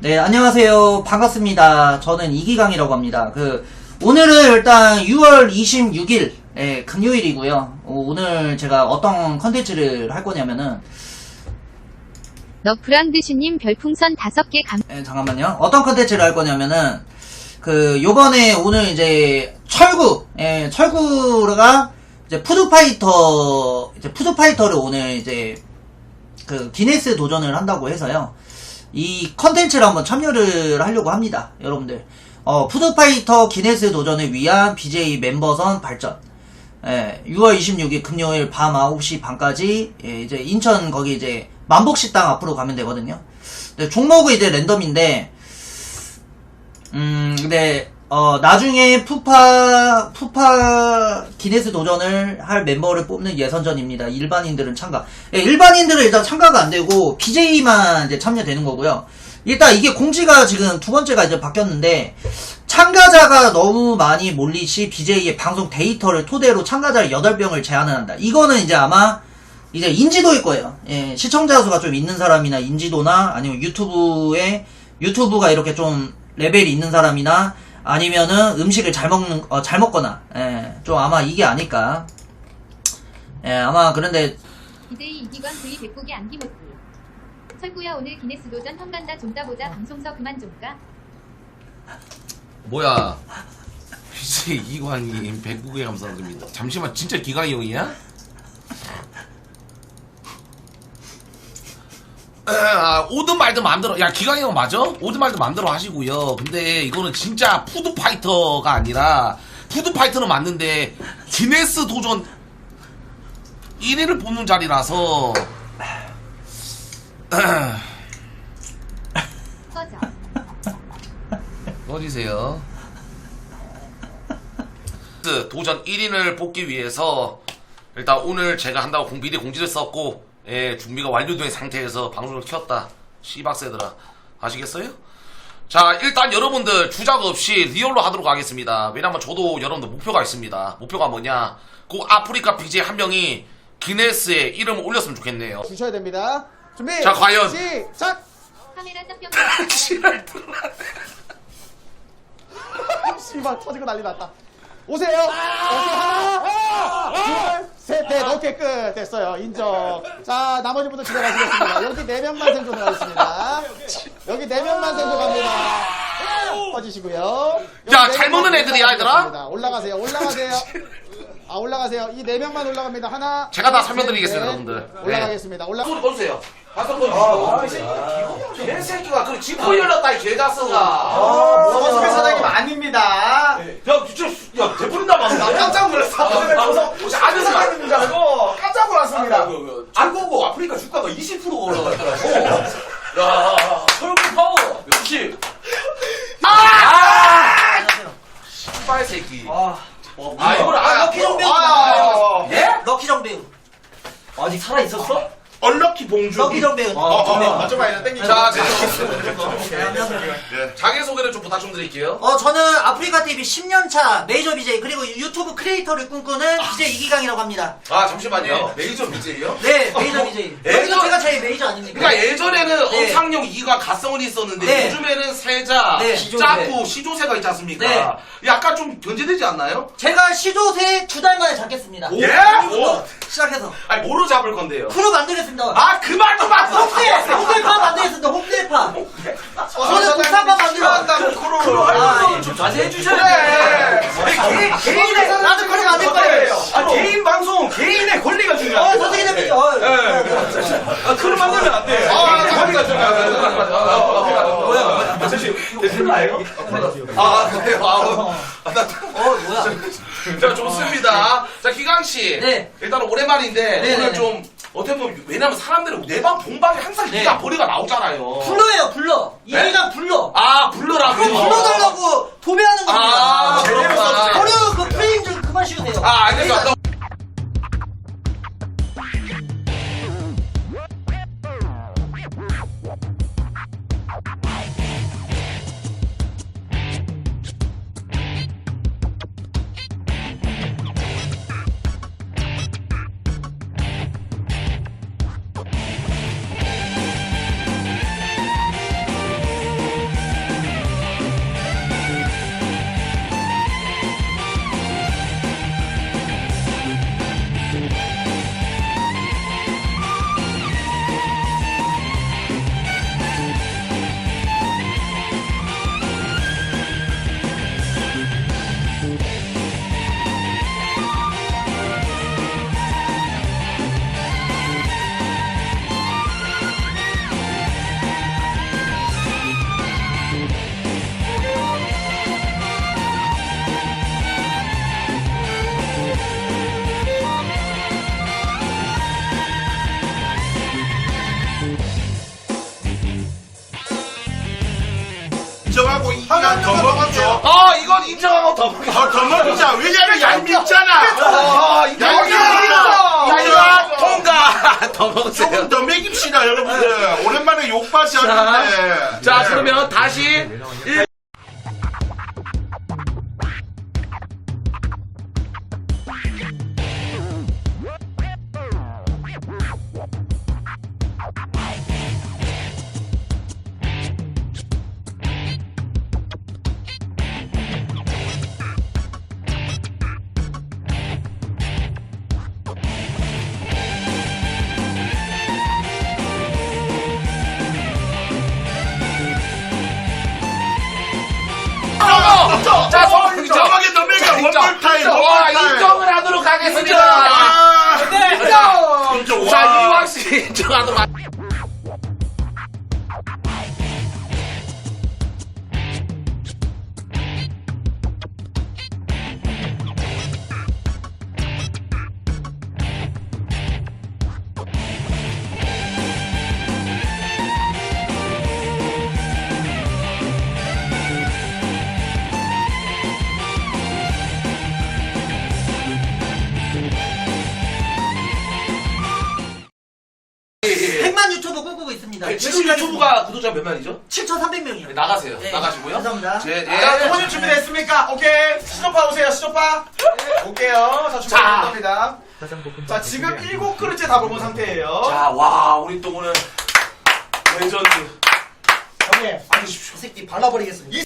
네, 안녕하세요. 반갑습니다. 저는 이기강이라고 합니다. 그, 오늘은 일단 6월 26일, 예, 금요일이고요. 어, 오늘 제가 어떤 컨텐츠를 할 거냐면은, 너프랑드시님 별풍선 5개 감, 예, 잠깐만요. 어떤 컨텐츠를 할 거냐면은, 그, 요번에 오늘 이제, 철구, 예, 철구가, 이제 푸드파이터, 이제 푸드파이터를 오늘 이제, 그, 기네스 도전을 한다고 해서요. 이 컨텐츠를 한번 참여를 하려고 합니다. 여러분들. 어, 푸드파이터 기네스 도전을 위한 BJ 멤버선 발전. 예, 6월 26일 금요일 밤 9시 반까지, 예, 이제 인천 거기 이제 만복식당 앞으로 가면 되거든요. 근데 종목은 이제 랜덤인데, 음, 근데, 어, 나중에 푸파, 푸파 기네스 도전을 할 멤버를 뽑는 예선전입니다. 일반인들은 참가. 예, 일반인들은 일단 참가가 안 되고, BJ만 이제 참여되는 거고요. 일단 이게 공지가 지금 두 번째가 이제 바뀌었는데, 참가자가 너무 많이 몰리 시 BJ의 방송 데이터를 토대로 참가자를 8명을 제한을 한다. 이거는 이제 아마, 이제 인지도일 거예요. 예, 시청자 수가 좀 있는 사람이나 인지도나 아니면 유튜브에 유튜브가 이렇게 좀 레벨이 있는 사람이나 아니면은 음식을 잘 먹는 어, 잘 먹거나 예, 좀 아마 이게 아닐까. 예, 아마 그런데 이대희 이기관 V 백국의 안기모티. 철구야 오늘 기네스 도전 험간다 좀 따보자 방송서 그만 좀 까. 뭐야? BJ 이관님 백국에 감사드립니다. 잠시만 진짜 기광이 형이야? 아, 오든 말든 마음대로 야 기광이 형 맞아? 오든 말든 마음대로 하시고요. 근데 이거는 진짜 푸드파이터가 아니라 푸드파이터는 맞는데 기네스 도전 1위를 뽑는 자리라서. 꺼지세요. 그 도전 1인을 뽑기 위해서 일단 오늘 제가 한다고 공 미리 공지를 썼고 예, 준비가 완료된 상태에서 방송을 켰다. 씨박세들아 아시겠어요? 자 일단 여러분들 주작 없이 리얼로 하도록 하겠습니다. 왜냐면 저도 여러분들 목표가 있습니다. 목표가 뭐냐? 꼭 아프리카 BJ 한 명이 기네스에 이름을 올렸으면 좋겠네요. 주셔야 됩니다. 준비. 자, 과연. 시작. 카메라. 지랄 들어. 씨발 터지고 난리 났다. 오세요. 하나, 둘, 셋, 넷. 오케이 끝 됐어요. 인정. 자 나머지 분들 집에 가시겠습니다. 여기 네 명만 생존 하겠습니다. 여기 네 명만 생존합니다. 퍼지시고요. 여기 야, 네잘 명만 먹는 애들이야, 얘들아? 올라가세요. 올라가세요. 아 올라가세요. 이 네 명만 올라갑니다. 하나. 제가 다 둘, 설명드리겠습니다, 셋, 여러분들. 넷. 올라가겠습니다. 올라. 한손 꺼주시고. 아, 이 새끼. 개새끼가 그 지퍼 열렸다, 이 개자스가. 서수배 사장님 아닙니다. 야, 진짜, 야, 대부른다, 막. 나 깜짝 놀랐어. 혹시 아는 사람 사장님인 줄 알고 깜짝 놀랐습니다. 알고고 아프리카 주가가 20% 올라갔더라고. 야, 설국 파워. 역시. 아! 신발 새끼. 아, 아, 이걸 아, 럭키 정배우 아, 예? 럭키 정배우 아직 살아 있었어? 얼럭키 봉주. 럭키 정배우. 어, 어, 어. 맞죠, 봐요. 땡기죠. 자, 자, 안녕하세요. 자기소개를 좀 부탁 좀 드릴게요. 어, 저는 아프리카 TV 10년차 메이저 BJ 그리고 유튜브 크리에이터를 꿈꾸는 BJ 이기강이라고 합니다. 아, 잠시만요. 메이저 BJ요? 네, 메이저 BJ. 예전- 여기서 제가 제일 메이저 아닙니까? 그러니까 예전에는 네. 엄상용 이가 가성원이 있었는데 네. 요즘에는 세자, 네. 짜고 시조새가 있지 않습니까? 네. 약간 좀 견제되지 않나요? 제가 시조새 두 달 만에 잡겠습니다. 예? 뭐? 시작해서 아니 뭐로 잡을 건데요? 프로 만들겠습니다. 아 그만 좀 하세요. 홍대 홍대파 만들겠습니다. 홍대파. 저는 국산파 만들어. 아, 예. 좀 자제해 주셔야 돼. 개인의 나도 그렇게 안될 거예요. 아, 개인 방송, 개인의 권리가 어, 중요해요. 선생님. 어, 아, 그걸 만들면 안 돼. 아, 개인의 권리가. 뭐야? 몰라요? 아 그래요. 아, 아, 나- 어, 뭐야? 자 좋습니다. 자 기강 씨. 네. 일단 오랜만인데 네, 오늘 네, 좀 어떻게 보면 왜냐면 사람들은 내방 동방에 항상 네. 이가 버리가 나오잖아요. 불러요, 불러. 네? 이기강 불러. 아 불러라고. 그럼 불러달라고 도배하는 겁니다. 아, 그렇구나. 버려 그 프레임 좀 그만 씌우세요. 아. 인정 더 먹었죠. 아 이건 인정하고 더 먹자. 더, 더 먹자. 왜냐면 얄밉잖아. 아 얄밉다. 야이가 통과 더 먹으세요. 조금 더 먹입시다, 여러분들. 오랜만에 욕받이 하는데. 자 네. 그러면 다시 일- 백만 유튜브 꿈꾸고 있습니다. 네, 지금 유튜브가 구독자 몇 명이죠? 7,300명이요. 나가세요. 네, 나가시고요. 감사합니다. 제, 자, 예. 부모님 준비됐습니까? 오케이. 수조파 오세요, 수조파. 올게요. 자, 자. 준비된 겁니다. 자, 지금 일곱 그릇째 다 먹은 상태예요. 자, 와, 우리 또 오늘 레전드. 형님, 앉으십시오. 이 새끼 발라버리겠습니다.